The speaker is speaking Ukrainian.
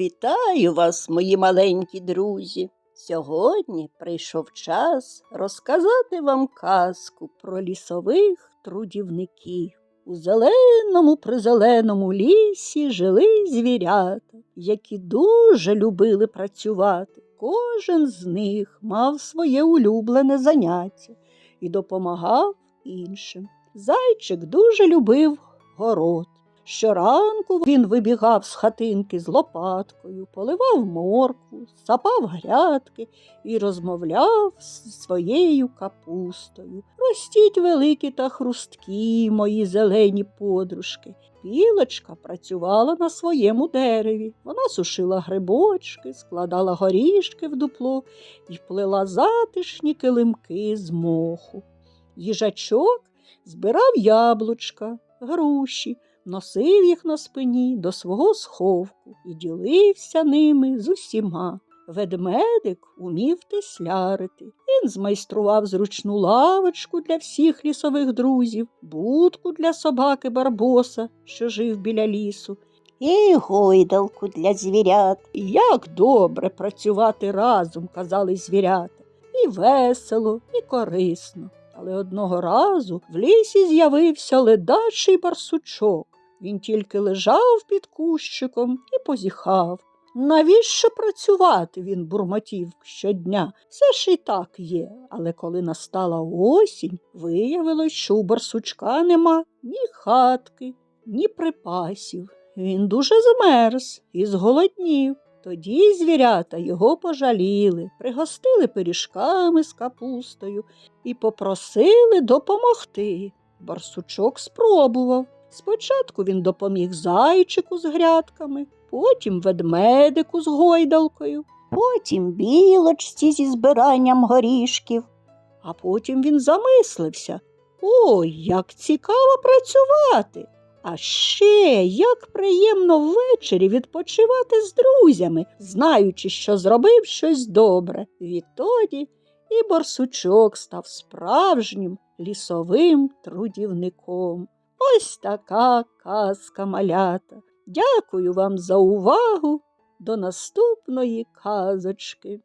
Вітаю вас, мої маленькі друзі. Сьогодні прийшов час розказати вам казку про лісових трудівників. У зеленому призеленому лісі жили звірята, які дуже любили працювати. Кожен з них мав своє улюблене заняття і допомагав іншим. Зайчик дуже любив город. Щоранку він вибігав з хатинки з лопаткою, поливав моркву, сапав грядки і розмовляв з своєю капустою. Ростіть великі та хрусткі, мої зелені подружки. Білочка працювала на своєму дереві. Вона сушила грибочки, складала горішки в дупло і плела затишні килимки з моху. Їжачок збирав яблучка, груші, носив їх на спині до свого сховку і ділився ними з усіма. Ведмедик умів теслярити. Він змайстрував зручну лавочку для всіх лісових друзів, будку для собаки Барбоса, що жив біля лісу. І гойдалку для звірят. Як добре працювати разом, казали звірята, і весело, і корисно. Але одного разу в лісі з'явився ледачий барсучок. Він тільки лежав під кущиком і позіхав. Навіщо працювати? він бурмотів щодня. Все ж і так є. Але коли настала осінь, виявилось, що у барсучка нема ні хатки, ні припасів. Він дуже змерз і зголоднів. Тоді звірята його пожаліли, пригостили пиріжками з капустою і попросили допомогти. Барсучок спробував. Спочатку він допоміг зайчику з грядками, потім ведмедику з гойдалкою, Потім білочці зі збиранням горішків. а потім він замислився. Ой, як цікаво працювати! А ще як приємно ввечері відпочивати з друзями, знаючи, що зробив щось добре. Відтоді і борсучок став справжнім лісовим трудівником. Ось така казка малята. Дякую вам за увагу. До наступної казочки.